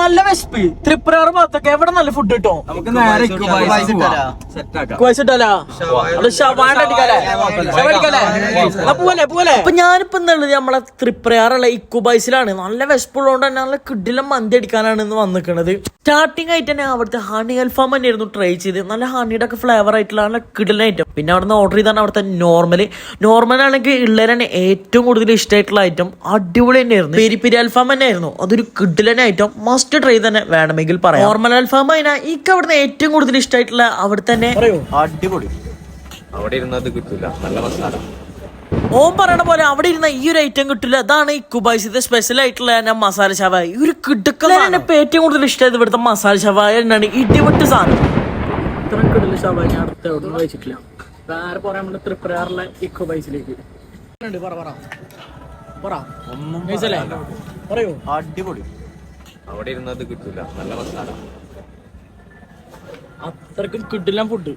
നല്ല വിശപ്പ്. ത്രിപുരാറ് ഭാഗത്തൊക്കെ എവിടെ നല്ല ഫുഡ് കിട്ടും? നമുക്ക് നേരെ അപ്പൊ ഞാനിപ്പോ എന്നുള്ളത് നമ്മളെ ത്രിപ്രയാറുള്ള ഇക്കുബൈസിലാണ് നല്ല വിശപ്പുള്ളതുകൊണ്ട് തന്നെ നല്ല കിഡിലും മന്തി അടിക്കാനാണ് ഇന്ന് വന്നിക്കണത്. സ്റ്റാർട്ടിംഗ് ആയിട്ട് തന്നെ അവിടുത്തെ ഹണി അൽഫാം തന്നെയായിരുന്നു ട്രൈ ചെയ്ത് നല്ല ഹണിയുടെ ഒക്കെ ഫ്ലേവർ ആയിട്ടുള്ള നല്ല കിഡിലായിട്ട് ഐറ്റം പിന്നെ അവിടുന്ന് ഓർഡർ ചെയ്താണ് അവിടുത്തെ നോർമൽ നോർമൽ ആണെങ്കിൽ ഉള്ളവരാണ് തന്നെ ഏറ്റവും കൂടുതൽ ഇഷ്ടമായിട്ടുള്ള ഐറ്റം അടിപൊളി തന്നെയായിരുന്നു. പെരി പെരി അൽഫാം തന്നെയായിരുന്നു. അതൊരു കിഡിലൻ ഐറ്റം മസ്റ്റ് ട്രൈ തന്നെ വേണമെങ്കിൽ പറയാം. നോർമൽ അൽഫാം അതിനാ ഇക്ക് അവിടുന്ന് ഏറ്റവും കൂടുതൽ ഇഷ്ടമായിട്ടുള്ള അവിടെ തന്നെ അടിപൊളി. അവിടെ ഇരുന്നത് കിട്ടില്ല നല്ല മസാല. ഓം പറയണ പോലെ അവിടെ ഇരുന്ന ഈ ഒരു ഐറ്റം കിട്ടില്ല അതാണ് ഈ കുബൈസിന്റെ സ്പെഷ്യൽ ആയിട്ടുള്ള ഞാൻ മസാല ഷവായ ഈ ഒരു കിടുക്കൽ ഇപ്പൊ ഏറ്റവും കൂടുതൽ ഇഷ്ടമായത് ഇവിടുത്തെ മസാല ഷവായ എന്നാണ് ഇടിവിട്ട് സാധനം. ഇത്രയും കിടല ഷവായ ഞാൻ അടുത്ത എവിടെ കഴിച്ചിട്ടില്ല നമ്മുടെ പറ പറ. പറ. നൈസല്ലേ? പറയൂ. അടിപൊളി. അവിടെ ഇരുന്നത് കിട്ടൂല. നല്ല മസാല അത്രക്കും കിട്ടില്ല ഫുഡ്